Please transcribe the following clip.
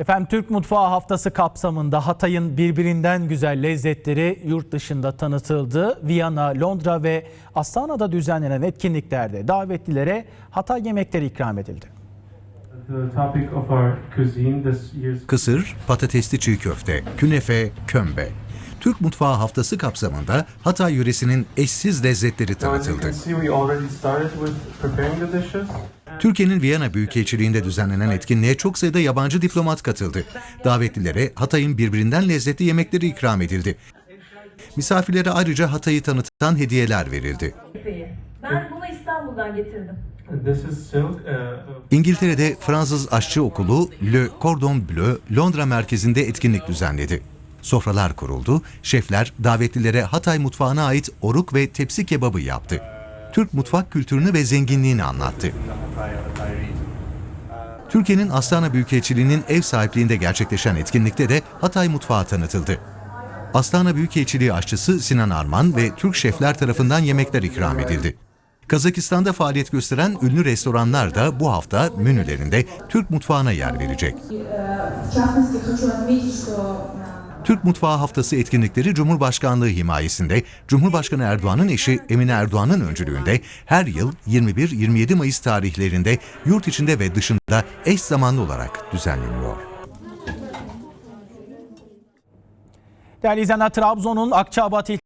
Efendim Türk Mutfağı Haftası kapsamında Hatay'ın birbirinden güzel lezzetleri yurt dışında tanıtıldı. Viyana, Londra ve Astana'da düzenlenen etkinliklerde davetlilere Hatay yemekleri ikram edildi. Kısır, patatesli çiğ köfte, künefe, kömbe. Türk Mutfağı Haftası kapsamında Hatay yöresinin eşsiz lezzetleri tanıtıldı. Türkiye'nin Viyana Büyükelçiliği'nde düzenlenen etkinliğe çok sayıda yabancı diplomat katıldı. Davetlilere Hatay'ın birbirinden lezzetli yemekleri ikram edildi. Misafirlere ayrıca Hatay'ı tanıtan hediyeler verildi. Ben bunu İstanbul'dan getirdim. Silk. Uh, İngiltere'de Fransız Aşçı Okulu Le Cordon Bleu Londra merkezinde etkinlik düzenledi. Sofralar kuruldu, şefler davetlilere Hatay mutfağına ait oruk ve tepsi kebabı yaptı. Türk mutfak kültürünü ve zenginliğini anlattı. Türkiye'nin Astana Büyükelçiliği'nin ev sahipliğinde gerçekleşen etkinlikte de Hatay mutfağı tanıtıldı. Astana Büyükelçiliği aşçısı Sinan Arman ve Türk şefler tarafından yemekler ikram edildi. Kazakistan'da faaliyet gösteren ünlü restoranlar da bu hafta menülerinde Türk mutfağına yer verecek. Türk Mutfağı Haftası etkinlikleri Cumhurbaşkanlığı himayesinde Cumhurbaşkanı Erdoğan'ın eşi Emine Erdoğan'ın öncülüğünde her yıl 21-27 Mayıs tarihlerinde yurt içinde ve dışında eş zamanlı olarak düzenleniyor. Değerli izleyenler Trabzon'un Akçabat